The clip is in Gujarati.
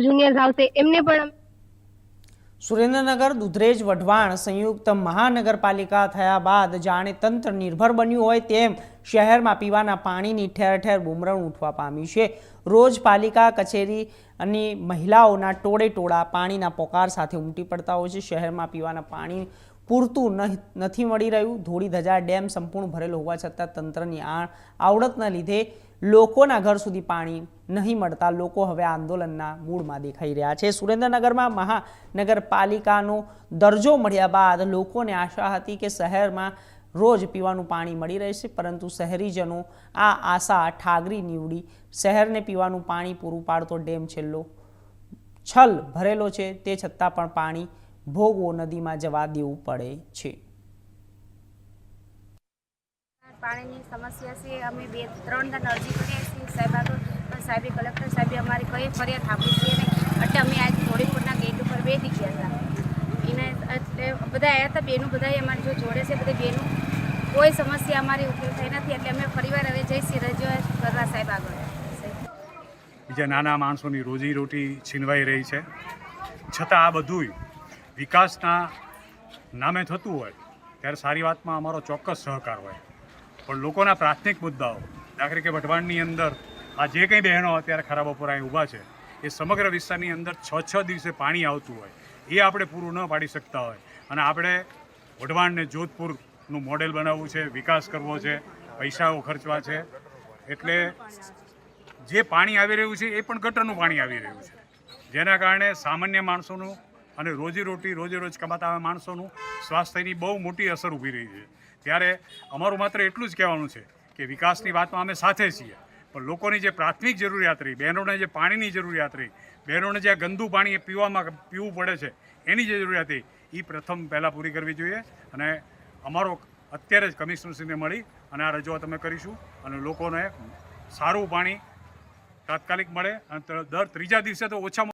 જુનિયર્સ આવશે. એમને પણ સુરેન્દ્રનગર, દુધરેજ, વઢવાણ સંયુક્ત મહાનગરપાલિકા થયા બાદ જાણે તંત્ર નિર્ભર બન્યું હોય તેમ શહેરમાં પીવાના પાણીની ઠેર ઠેર બુમરણ ઉઠવા પામી છે. રોજ પાલિકા, કચેરી અને મહિલાઓના ટોળે ટોળા પાણીના પોકાર સાથે ઉમટી પડતા હોય છે. શહેરમાં પીવાના પાણી પૂરતું નથી મળી રહ્યું. ધોળી ધજા ડેમ સંપૂર્ણ ભરેલો હોવા છતાં તંત્રની આવડતના લીધે લોકોના ઘર સુધી પાણી નહીં મળતા. લોકો હવે આંદોલનના મૂળમાં દેખાઈ રહ્યા છે. સુરેન્દ્રનગરમાં મહાનગરપાલિકાનો દરજ્જો મળ્યા બાદ લોકોને આશા હતી કે શહેરમાં રોજ પીવાનું પાણી મળી રહેશે, પરંતુ શહેરીજનો આ આશા ઠાગરી નીવડી. શહેરને પીવાનું પાણી પૂરું પાડતો ડેમ છેલ્લો છલ ભરેલો છે. તે છતાં પણ પાણી ભોગવો નદીમાં જવા દેવું પડે છે. પાણીની સમસ્યા છે. અમે બે ત્રણ દાન અરજી કરીએ છીએ સાહેબ આગળ પણ સાહેબે, કલેક્ટર સાહેબે અમારી કઈ ફરિયાદ આપી છે નહીં. એટલે અમે આજ ધોળીપુરના ગેટ ઉપર બેસી ગયા હતા. એને એટલે બધા આવ્યા હતા, બેનું બધા અમારે જો જોડે છે, બધી બેનું. કોઈ સમસ્યા અમારી ઉકેલ થઈ નથી. એટલે અમે ફરીવાર હવે જઈશી રજૂઆત કરવા સાહેબ આગળ. બીજા નાના માણસોની રોજીરોટી છીનવાઈ રહી છે. છતાં આ બધુંય વિકાસના નામે થતું હોય, ત્યારે સારી વાતમાં અમારો ચોક્કસ સહકાર હોય. પણ લોકોના પ્રાથમિક મુદ્દાઓ દાખલા કે વઢવાણની અંદર આ જે કંઈ બહેનો અત્યારે ખરાબ બપોર ઊભા છે, એ સમગ્ર વિસ્તારની અંદર છ છ દિવસે પાણી આવતું હોય, એ આપણે પૂરું ન પાડી શકતા હોય. અને આપણે વઢવાણને જોધપુરનું મોડેલ બનાવવું છે, વિકાસ કરવો છે, પૈસાઓ ખર્ચવા છે, એટલે જે પાણી આવી રહ્યું છે, એ પણ ગટરનું પાણી આવી રહ્યું છે. જેના કારણે સામાન્ય માણસોનું અને રોજીરોટી રોજે રોજ કમાતા માણસોનું સ્વાસ્થ્યની બહુ મોટી અસર ઊભી રહી છે. ત્યારે અમારું માત્ર એટલું જ કહેવાનું છે કે વિકાસની વાતમાં અમે સાથે છીએ. પણ લોકોની જે પ્રાથમિક જરૂરિયાત રહી, બહેનોને જે પાણીની જરૂરિયાત રહી, બહેનોને જે ગંદુ પાણી પીવામાં પીવું પડે છે, એની જે જરૂરિયાત રહી એ પ્રથમ પહેલાં પૂરી કરવી જોઈએ. અને અમારો અત્યારે જ કમિશનરશ્રીને મળી અને આ રજૂઆત અમે કરીશું અને લોકોને સારું પાણી તાત્કાલિક મળે અને દર ત્રીજા દિવસે તો ઓછામાં